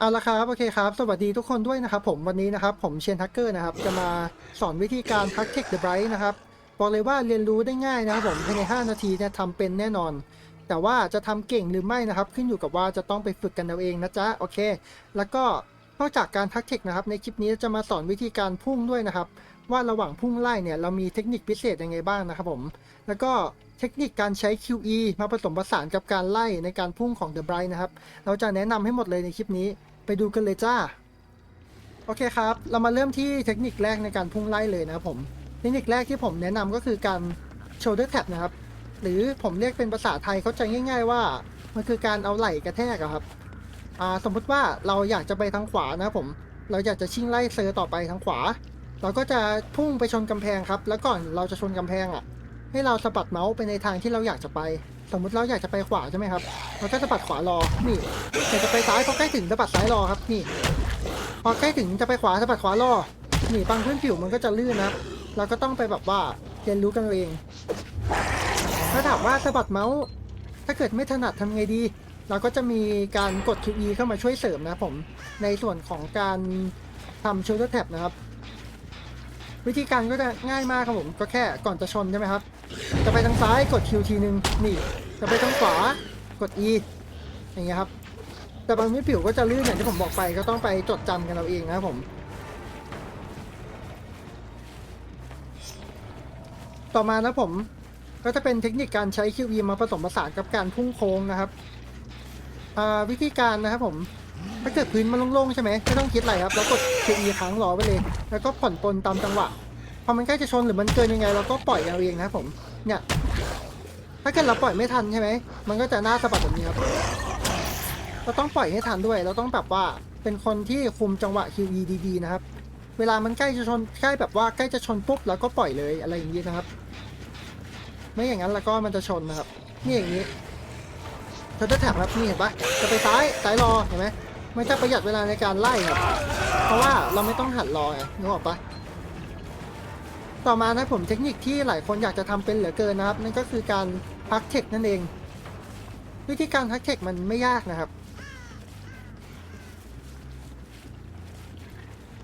เอาละครับโอเคครับ สวัสดีทุกคนด้วยนะครับ ผมวันนี้นะครับ ผมเชนทักเกอร์นะครับ จะมาสอนวิธีการทักเทคเดอะไบรท์นะครับบอกเลยว่าเรียนรู้ได้ง่ายนะครับ ผมภายใน 5 นาทีเนี่ยทำเป็นแน่นอน แต่ว่าจะทำเก่งหรือไม่นะครับ ขึ้นอยู่กับว่าจะต้องไปฝึกกันเอาเองนะจ๊ะโอเค แล้วก็นอกจากการทักเทคนะครับ ในคลิปนี้จะมาสอนวิธีการพุ่งด้วยนะครับ ว่าระหว่างพุ่งไล่เนี่ยเรามีเทคนิคพิเศษยังไงบ้างนะครับ ผม แล้วก็ เทคนิคการใช้ QE มาผสมผสานกับการไล่ในการพุ่งของ The Bright นะครับ เราจะแนะนำให้หมดเลยในคลิปนี้ ไปดูกันเลยจ้า โอเคครับ เรามาเริ่มที่เทคนิคแรกในการพุ่งไล่เลยนะครับผม เทคนิคแรกที่ผมแนะนำก็คือการ shoulder tap นะครับ หรือผมเรียกเป็นภาษาไทยเข้าใจง่าย ๆ ว่า มันคือการเอาไหล่กระแทกครับสมมุติว่าเราอยากจะไปทางขวานะครับผม เราอยากจะชิ่งไล่เซอร์ต่อไปทางขวา เราก็จะพุ่งไปชนกำแพงครับ แล้วก่อนเราจะชนกำแพงอะ ให้เราสะบัดเมาส์ไปในทางที่เราอยากจะไป สมมติเราอยากจะไปขวาใช่ไหมครับ เราก็สะบัดขวารอ นี่อยากจะไปซ้ายพอใกล้ถึงสะบัดซ้ายรอครับ นี่ พอใกล้ถึงจะไปขวาสะบัดขวารอ นี่บางพื้นผิวมันก็จะลื่นนะครับ เราก็ต้องไปแบบว่าเรียนรู้กันเอง ถ้าถามว่าสะบัดเมาส์ถ้าเกิดไม่ถนัดทำไงดี เราก็จะมีการกด QE เข้ามาช่วยเสริมนะผม ในส่วนของการทำ shoulder tap นะครับ วิธีการก็จะง่ายมากครับผมก็แค่ก่อนจะชนใช่ไหมครับ จะไปทางซ้ายกด Q ทีนึงนี่ จะไปทางขวากด E อย่างเงี้ยครับ แต่บางมิผิวก็จะลื่นอย่างที่ผมบอกไปก็ต้องไปจดจำกันเอาเองนะครับผม ต่อมานะผมก็จะเป็นเทคนิคการใช้ QE มาผสมผสานกับการพุ่งโค้งนะครับวิธีการนะครับผม ถ้าเกิดพื้นมันโล่งๆใช่ไหมไม่ต้องคิดอะไรครับแล้วกด QE ค้างรอไว้เลย แล้วก็ผ่อนปลนตามจังหวะพอมันใกล้จะชนหรือมันเกินยังไง เราก็ปล่อยเอาเองนะผมเนี่ยถ้าเกิดเราปล่อยไม่ทันใช่ไหมมันก็จะหน้าสะบัดแบบนี้ครับเราต้องปล่อยให้ทันด้วย เราต้องแบบว่าเป็นคนที่คุมจังหวะ QE ดีๆนะครับ เวลามันใกล้จะชนใกล้แบบว่าใกล้จะชนปุ๊บเราก็ปล่อยเลยอะไรอย่างนี้นะครับ ไม่อย่างนั้นแล้วก็มันจะชนนะครับ นี่อย่างนี้เธอจะแถบครับนี่เห็นปะจะไปซ้ายซ้ายรอเห็นไหม มันจะประหยัดเวลาในการไล่ครับ เพราะว่าเราไม่ต้องหันรอไงนึกออกปะต่อมานะผมเทคนิคที่หลายคนอยากจะทำเป็นเหลือเกินนะครับ นั่นก็คือการพักเทคนั่นเอง วิธีการพักเทคมันไม่ยากนะครับ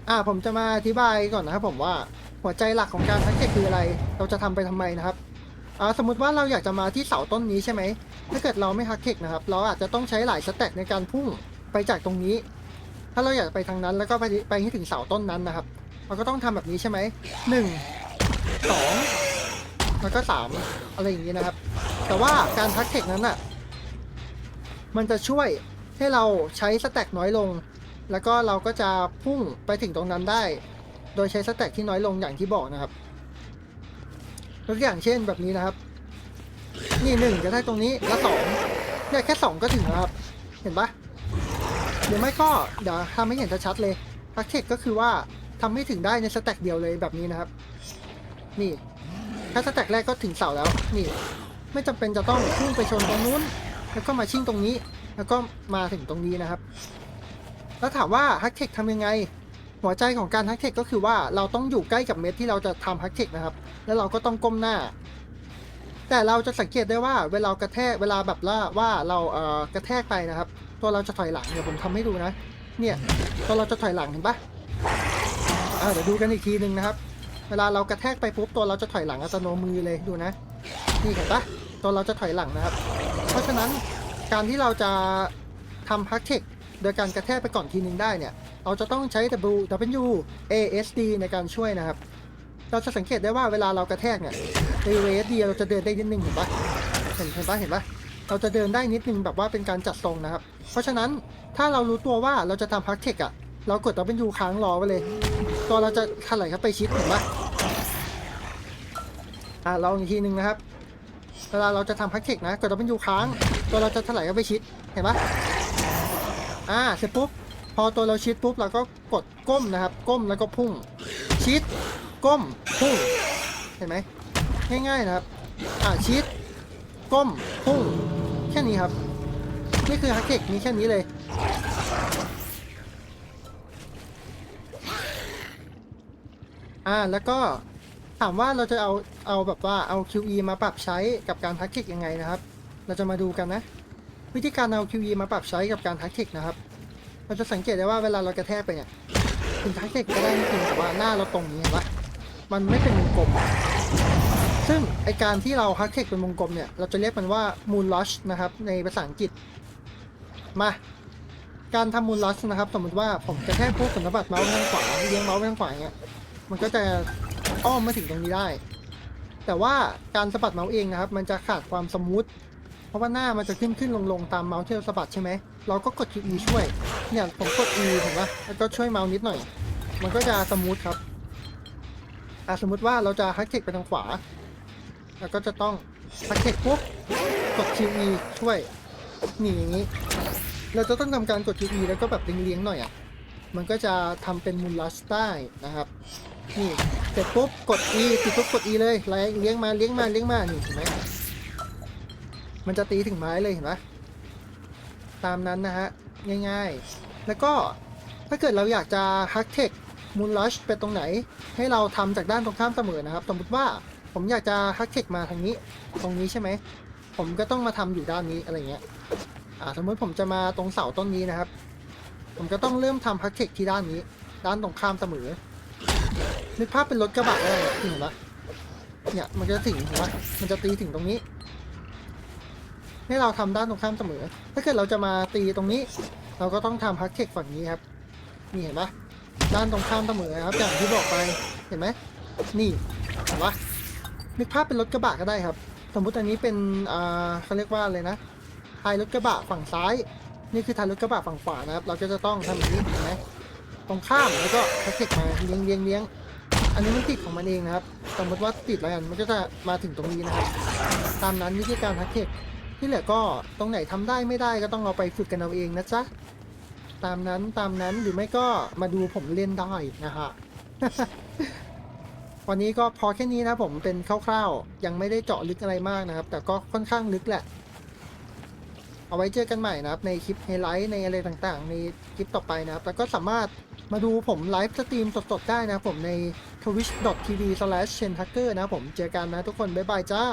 อ่าผมจะมาอธิบายก่อนนะครับผมว่าหัวใจหลักของการพักเทคคืออะไร เราจะทำไปทำไมนะครับอ่าสมมติว่าเราอยากจะมาที่เสาต้นนี้ใช่ไหมถ้าเกิดเราไม่ฮักเทคนะครับ เราอาจจะต้องใช้หลายสเต็ปในการพุ่ง ไปจากตรงนี้ ถ้าเราอยากไปทางนั้นแล้วก็ไปไปให้ถึงเสาต้นนั้นนะครับเราก็ต้องทำแบบนี้ใช่ไหมหนึ่งสองแล้วก็สามอะไรอย่างนี้นะครับ แต่ว่าการทักเทคนั้นอะมันจะช่วยให้เราใช้สแต็กน้อยลง แล้วก็เราก็จะพุ่งไปถึงตรงนั้นได้ โดยใช้สแต็กที่น้อยลงอย่างที่บอกนะครับตัวอย่างเช่นแบบนี้นะครับ นี่หนึ่งจะได้ตรงนี้แล้วสองเนี่ยแค่สองก็ถึงแล้วครับ เห็นปะ รือไม่ก็เดี๋ยวทำให้เห็นชัดๆเลยพักเทคก็คือว่าทำให้ถึงได้ในสแต็กเดียวเลยแบบนี้นะครับ นี่ถ้าสแต็กแรกก็ถึงเสาแล้ว นี่ ไม่จำเป็นจะต้องพุ่งไปชนตรงนู้น แล้วก็มาชิ่งตรงนี้ แล้วก็มาถึงตรงนี้นะครับ แล้วถามว่าฮักเทคทำยังไง หัวใจของการฮักเทคก็คือว่าเราต้องอยู่ใกล้กับเม็ดที่เราจะทำฮักเทคนะครับ แล้วเราก็ต้องก้มหน้า แต่เราจะสังเกตได้ว่าเวลากระแทกเวลาแบบว่าว่าเราเอ่อกระแทกไปนะครับ ตัวเราจะถอยหลังเดี๋ยวผมทำให้ดูนะ เนี่ยตัวเราจะถอยหลังเห็นปะเดี๋ยวดูกันอีกทีหนึ่งนะครับ เวลาเรากระแทกไปปุ๊บตัวเราจะถอยหลังอัตโนมือเลยดูนะนี่เห็นปะตัวเราจะถอยหลังนะครับ เพราะฉะนั้นการที่เราจะทำฮักเทคโดยการกระแทกไปก่อนทีนึงได้เนี่ย เราจะต้องใช้ W W A S D ในการช่วยนะครับ เราจะสังเกตได้ว่าเวลาเรากระแทกเนี่ยใน W A S D เราจะเดินได้นิดนึงเห็นปะเห็นเห็นปะเห็นปะเราจะเดินได้นิดนึงแบบว่าเป็นการจัดทรงนะครับ เพราะฉะนั้นถ้าเรารู้ตัวว่าเราจะทำฮักเทคอะเรากด W ค้างรอไว้เลยตัวเราจะถลายเข้าไปชิดเห็นปะอะลองอีกทีหนึ่งนะครับ เวลาเราจะทำฮักเทคนะกด W ค้างตัวเราจะถลายเข้าไปชิดเห็นปะอ่าเสร็จปุ๊บพอตัวเราชิดปุ๊บเราก็กดก้มนะครับ ก้มแล้วก็พุ่งชิด ก้มพุ่งเห็นไหมง่ายๆนะครับอ่าชิดก้มพุ่งแค่นี้ครับ นี่คือฮักเทคมีแค่นี้เลย อ่าแล้วก็ถามว่าเราจะเอาเอาแบบว่าเอา QE มาปรับใช้กับการทักเทคยังไงนะครับ เราจะมาดูกันนะ วิธีการเอา QE มาปรับใช้กับการทักเทคนะครับ เราจะสังเกตได้ว่าเวลาเรากระแทกไปเนี่ยถึงทักเทคก็ได้จริงๆแต่ว่าหน้าเราตรงนี้เห็นปะ มันไม่เป็นวงกลม ซึ่งไอการที่เราฮักเทคเป็นวงกลมเนี่ย เราจะเรียกมันว่า moon lush นะครับ ในภาษาอังกฤษ มา การทำ moon lush นะครับ สมมติว่าผมกระแทกพวกสัญลักษณ์เมาส์ไปทางขวาเลี้ยงเมาส์ไปทางขวาเงี้ย มันก็จะอ้อมมาถึงตรงนี้ได้ แต่ว่าการสะบัดเมาส์เองนะครับ มันจะขาดความสมูท เพราะว่าหน้ามันจะขึ้นขึ้นลงลงตามเมาส์ที่เราสะบัดใช่ไหม เราก็กด E ช่วย เนี่ยผมกด E เห็นปะแล้วก็ช่วยเมาส์นิดหน่อย มันก็จะสมูทครับ อะสมมติว่าเราจะฮักเทคไปทางขวา แล้วก็จะต้องฮักเทคปุ๊บกด QE ช่วยนี่อย่างนี้ เราจะต้องทำการกด QE แล้วก็แบบเลี้ยงๆหน่อยอะ มันก็จะทำเป็นมูลลัสได้นะครับ นี่เสร็จปุ๊บกด E ติดปุ๊บกด E เลยไล่เลี้ยงมาเลี้ยงมาเลี้ยงมานี่เห็นไหมมันจะตีถึงไม้เลยเห็นไหมตามนั้นนะฮะง่ายๆ แล้วก็ถ้าเกิดเราอยากจะฮักเทค มูลลัชไปตรงไหน ให้เราทำจากด้านตรงข้ามเสมอนะครับ สมมติว่าผมอยากจะฮักเทคมาทางนี้ ตรงนี้ใช่ไหม ผมก็ต้องมาทำอยู่ด้านนี้อะไรเงี้ยอ่าสมมติผมจะมาตรงเสาต้นนี้นะครับ ผมก็ต้องเริ่มทำฮักเทคที่ด้านนี้ ด้านตรงข้ามเสมอนึกภาพเป็นรถกระบะได้เห็นปะเนี่ยมันจะถึงเห็นปะมันจะตีถึงตรงนี้ ให้เราทำด้านตรงข้ามเสมอ ถ้าเกิดเราจะมาตีตรงนี้ เราก็ต้องทำฮักเทคฝั่งนี้ครับนี่เห็นปะ ด้านตรงข้ามเสมอครับ อย่างที่บอกไปเห็นไหมนี่เห็นปะนึกภาพเป็นรถกระบะก็ได้ครับ สมมุติอันนี้เป็นอ่าเขาเรียกว่าอะไรนะท้ายรถกระบะฝั่งซ้าย นี่คือท้ายรถกระบะฝั่งขวานะครับ เราก็จะต้องทำแบบนี้เห็นไหมตรงข้ามแล้วก็แพ็กเกจมาเลี้ยงเลี้ยงเลี้ยงอันนี้มันติดของมันเองนะครับ สมมติว่าติดแล้วกันมันก็จะมาถึงตรงนี้นะครับ ตามนั้นวิธีการแพ็กเกจที่เหลือก็ตรงไหนทำได้ไม่ได้ก็ต้องเอาไปฝึกกันเอาเองนะจ๊ะ ตามนั้นตามนั้นหรือไม่ก็มาดูผมเล่นได้นะฮะ วันนี้ก็พอแค่นี้นะผมเป็นคร่าวๆ ยังไม่ได้เจาะลึกอะไรมากนะครับ แต่ก็ค่อนข้างลึกแหละ เอาไว้เจอกันใหม่นะครับ ในคลิปไฮไลท์ในอะไรต่างๆ ในคลิปต่อไปนะครับ แล้วก็สามารถมาดูผมไลฟ์สตรีมสดๆ ได้นะผมใน twitch.tv/chenhacker นะผมเจอกันนะทุกคน บ๊ายบายจ้า